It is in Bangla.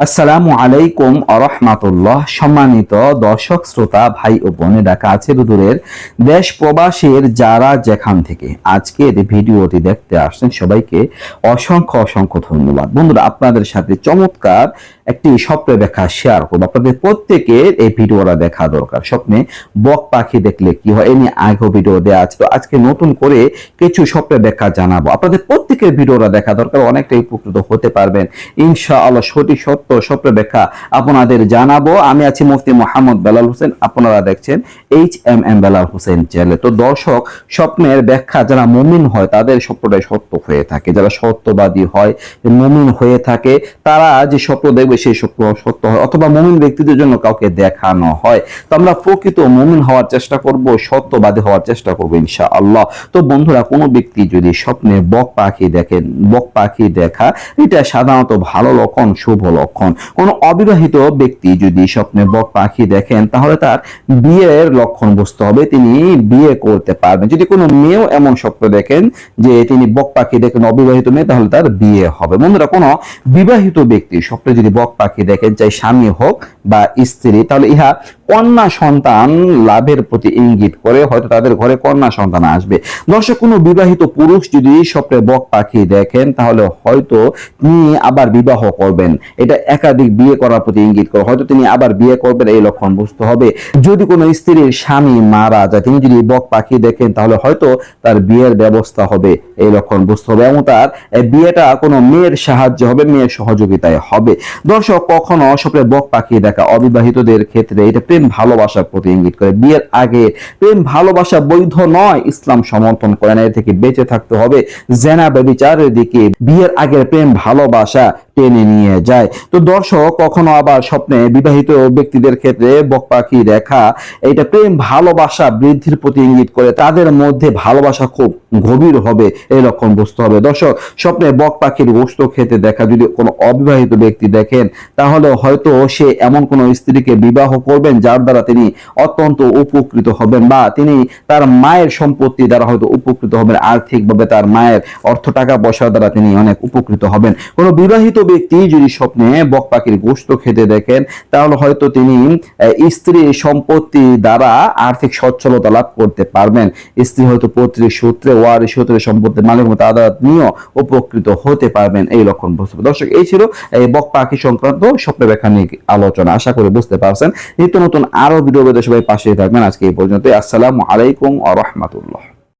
আসসালামু আলাইকুম আরহামাতুল্লাহ। সম্মানিত দর্শক, শ্রোতা, ভাই ও বোনেরা কাছে দূরের দেশ প্রবাসীর যারা যেখান থেকে আজকের ভিডিওটি দেখতে আসছেন, সবাইকে অসংখ্য অসংখ্য ধন্যবাদ। বন্ধুরা, আপনাদের সাথে চমৎকার একটি স্বপ্নে ব্যাখ্যা শেয়ার করব। আপনাদের প্রত্যেকের এই ভিডিওটা দেখা দরকার। স্বপ্নে বক পাখি দেখলে কি হয়, এ নিয়ে আগেও ভিডিও দেওয়া আছে। তো আজকে নতুন করে কিছু স্বপ্নে ব্যাখ্যা জানাব। আপনাদের প্রত্যেকের ভিডিওটা দেখা দরকার অনেকটাই উপকৃত হতে পারবেন। ইনশাআল্লাহ সঠিক সত্য স্বপ্নের ব্যাখ্যা আপনাদের জানাব। আমি আছি মুফতি মোহাম্মদ বেলাল হোসেন, আপনারা দেখছেন H M M Belal Hossain চ্যানেলে তো দর্শক, স্বপ্নের ব্যাখ্যা, যারা মুমিন হয়, তাদের স্বপ্নটাই সত্য হয়ে থাকে। যারা সত্যবাদী হয়, মুমিন হয়ে থাকে, তারা যে স্বপ্ন দেখবে, সেই স্বপ্ন সত্য হয়। অথবা মুমিন ব্যক্তিদের জন্য কাউকে দেখানো হয়। তো আমরা প্রকৃত মুমিন হওয়ার চেষ্টা করব, সত্যবাদী হওয়ার চেষ্টা করব ইনশা আল্লাহ তো বন্ধুরা, কোনো ব্যক্তি যদি স্বপ্নে বক পাখি দেখেন বক পাখি দেখা, এটা সাধারণত ভালো লক্ষণ, শুভ লক্ষণ। কোনো অবিবাহিত ব্যক্তি যদি স্বপ্নে বক পাখি দেখেন, তাহলে তার বিয়ের লক্ষণ বুঝতে হবে, তিনি বিয়ে করতে পারবেন। যদি কোনো মেয়েও এমন স্বপ্ন দেখেন যে তিনি বক পাখি দেখেন, অবিবাহিত মেয়ে, তাহলে তার বিয়ে হবে। বন্ধুরা, কোনো বিবাহিত ব্যক্তি স্বপ্নে যদি বক পাখি দেখেন, চাই স্বামী হোক বা স্ত্রী, তাহলে ইহা কন্যা সন্তান লাভের প্রতি ইঙ্গিত করে, হয়তো তাদের ঘরে কন্যা সন্তান আসবে। দর্শক, কোনো বিবাহিত পুরুষ যদি স্বপ্নে বক পাখি দেখেন, তাহলে হয়তো তিনি আবার বিবাহ করবেন। এটা একাধিক বিয়ে করার প্রতি ইঙ্গিত করে। হয়তো তিনি আবার বিয়ে করবেন, এই লক্ষণ বুঝতে হবে। যদি কোনো স্ত্রীর স্বামী মারা যায়, তিনি যদি বক পাখি দেখেন, তাহলে হয়তো তার বিয়ের ব্যবস্থা হবে, এই লক্ষণ বুঝতে হবে। এবং তার বিয়েটা কোনো মেয়ের সাহায্যে হবে, মেয়ের সহযোগিতায় হবে। দর্শক, কখনো স্বপ্নে বক পাখি দেখা অবিবাহিতদের ক্ষেত্রে এটা প্রেম, ভালোবাসার প্রতি ইঙ্গিত করে। বিয়ের আগে প্রেম, ভালোবাসা বৈধ নয়, ইসলাম সমর্থন করে না। এ থেকে বেঁচে থাকতে হবে জেনা ব্যবিচারের দিকে। বিয়ের আগের প্রেম, ভালোবাসা টেনে নিয়ে যায়। তো দর্শক, কখনো আবার স্বপ্নে বিবাহিত ব্যক্তিদের ক্ষেত্রে বক পাখি দেখা এটা প্রেম, ভালোবাসা বৃদ্ধির প্রতি ইঙ্গিত করে। তাদের মধ্যে ভালোবাসা খুব গভীর হবে এই লক্ষণ বুঝতে হবে। দর্শক, স্বপ্নে বক পাখির গোস্ত খেতে দেখা যদি কোনো অবিবাহিত ব্যক্তি দেখেন, তাহলে হয়তো সে এমন কোনো স্ত্রীকে বিবাহ করবেন যার দ্বারা তিনি অত্যন্ত উপকৃত হবেন বা তিনি তার মায়ের সম্পত্তি দ্বারা হয়তো উপকৃত হবেন, আর্থিকভাবে তার মায়ের অর্থ টাকা পয়সা দ্বারা তিনি অনেক উপকৃত হবেন। কোনো বিবাহিত ব্যক্তি যদি স্বপ্নে বক পাখির গোস্ত খেতে দেখেন, তাহলে হয়তো তিনি স্ত্রীর সম্পত্তি দ্বারা আর্থিক সচ্ছলতা লাভ করতে পারবেন। স্ত্রী হয়তো পৈতৃক সূত্রে ওয়ারি হবে সম্পত্তির মালিক মতো আদালত নিয়েও উপকৃত হতে পারবেন এই লক্ষণ বুঝতে দর্শক, এই ছিল এই বক পাখি সংক্রান্ত স্বপ্ন ব্যাখ্যা নিয়ে আলোচনা। আশা করি বুঝতে পারছেন। নিত্য নতুন আরও ভিডিও সবাই পাশে থাকবেন। আজকে এই পর্যন্ত আসসালামু আলাইকুম আ রহমাতুল্লাহ।